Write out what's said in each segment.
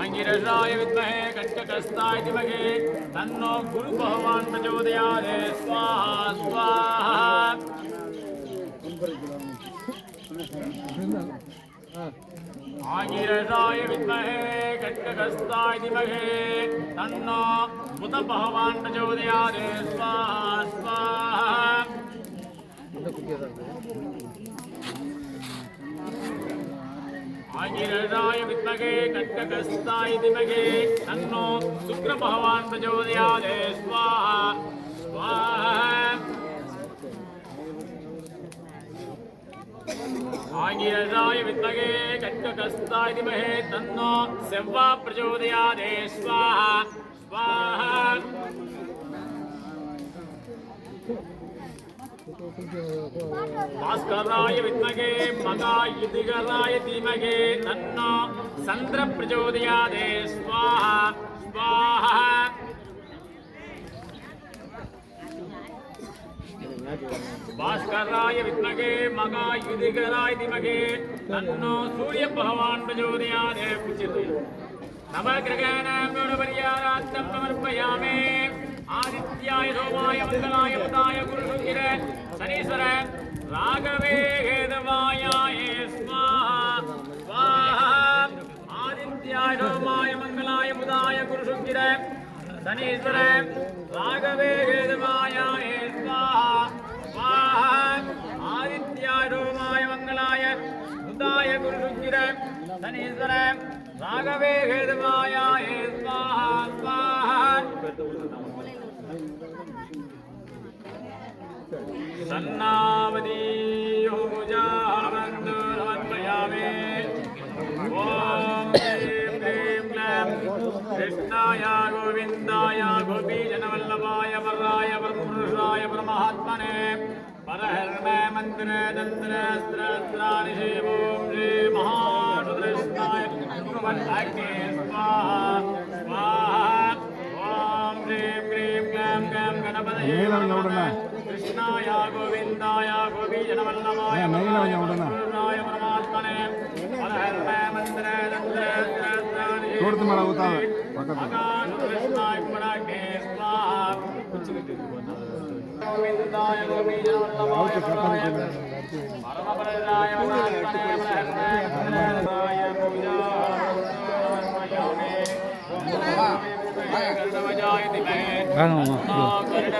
आंगिरसाय विद्महे तन्नो गुरु भगवान् प्रचोदयादे स्वाहा स्वाहा। बुध स्वाहा स्वाहा। आगिरसाय विद्महे कट्टकस्ताय धीमहि तन्नो शुक्र भगवान् प्रचोदयादे स्वाहा स्वाहा। आगिरसाय विद्महे कट्टकस्ताय धीमहि तन्नो सेव्वा प्रचोदयादे, स्वाहा स्वाहा। भास्कराय विद्महे मगायुधिकराय धीमहि तन्नो चन्द्र प्रचोदयादे स्वाहा स्वाहा भास्कराय विद्महे मगायुधिकराय धीमहि तन्नो सूर्य भगवान् प्रचोदयादे उच्यते नवग्रहाणां गुणपर्यारात्तं समर्पयामि आदित्याय सोमाय मङ्गलाय पदाय गुरुशुचिर शनीश्वर राघवे हेदवायाय स्वाहा स्वाहा மூர்த்தியாய ரோமாய மங்களாய புதாய குருசுக்கிர சனீஸ்வர ராகவே கேதுமாயாயே ஆதித்யாய ரோமாய மங்களாய புதாய குருசுக்கிர சனீஸ்வர ராகவே கேதுமாயாயே சன்னா గోవిందాయ గోవిందాయ గోపీజనవల్లభాయ వరాయ వరపురుషాయ పరమహాత్మనే. పరహర్మే మందిరే దంద్రే స్త్రాని శివం శ్రీ మహానుదృష్టాయ కుమర్తాగ్నే స్వాహ స్వాహ. ఓం హ్రీం హ్రీం గ్లాం గ్లాం గణపతయే కృష్ణాయ గోవిందాయ గోపీజనవల్లభాయ వరాయ పరమాత్మనే పరహర్మే మందిరే దంద్రే స్త్రాని శివం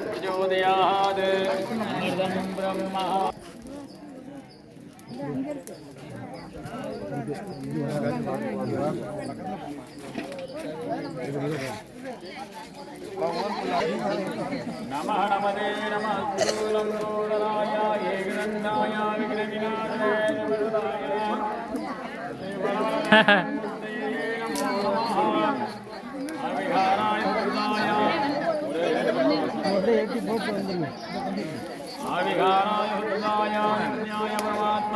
பிரச்சோதயாது பிரம்ம நம நமதே நம குலம் கோடலாயா ஏகனந்தாயா விக்னவிநாதே நமதாயா ஆவிகாராய ஹிருதாய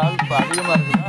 ஆள் இப்போ அதிகமாக இருக்குன்னா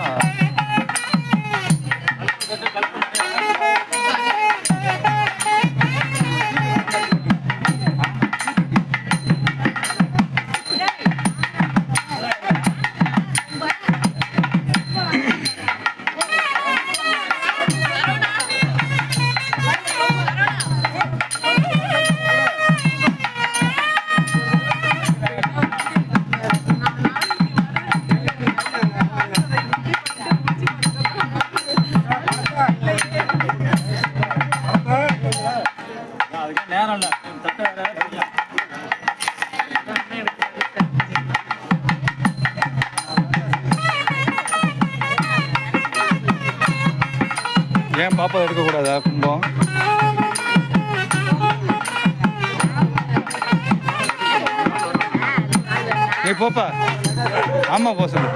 ஏன் எடுக்கக்கூடாதா கும்பம்? நீ போப்பா. ஆமா போ சொல்லு.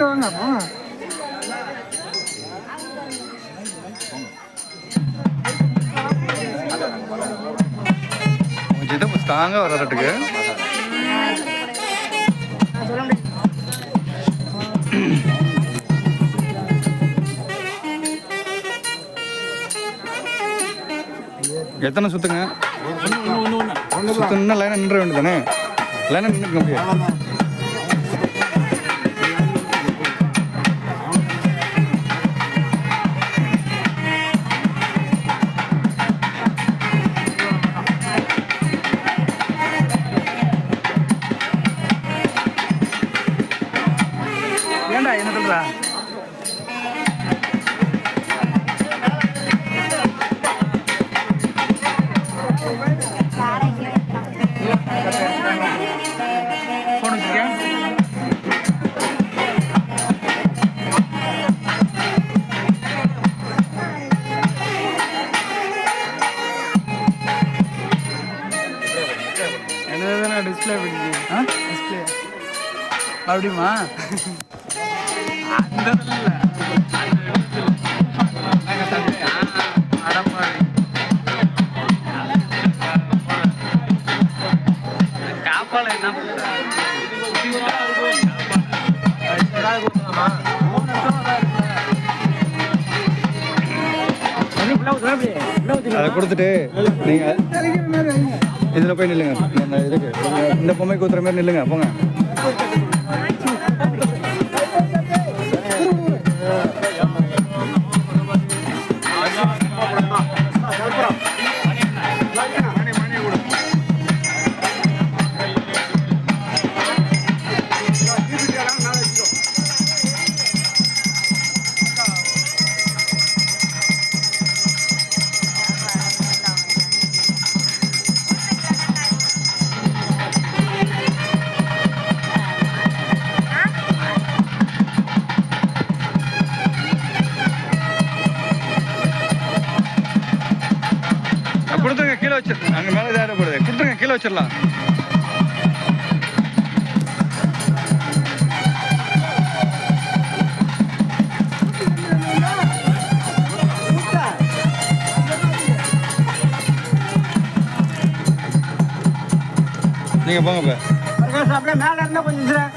வாங்க போங்க உன் சித்தப்பு ஸ்ட்ராங்காக வர்றதுக்கு எத்தனை சுத்துங்க சுத்தணும்னா லைனாக நின்ற வேண்டியதானே லைனாக நின்றுக்க முடியாது டிஸ்பிளே பிடிச்சி ஆ? டிஸ்பிளே அப்படிமா அந்த இல்ல. என்ன அதை கொடுத்துட்டு நீங்கள் இதில் போய் நில்லுங்க. இந்த இதுக்கு இந்த பொம்மைக்கு ஊத்துற மாதிரி நில்லுங்க போங்க. கீழே வச்சிடலாம். நீங்கள் போங்க இப்போ அப்படியே மேல இருந்தா கொஞ்சம்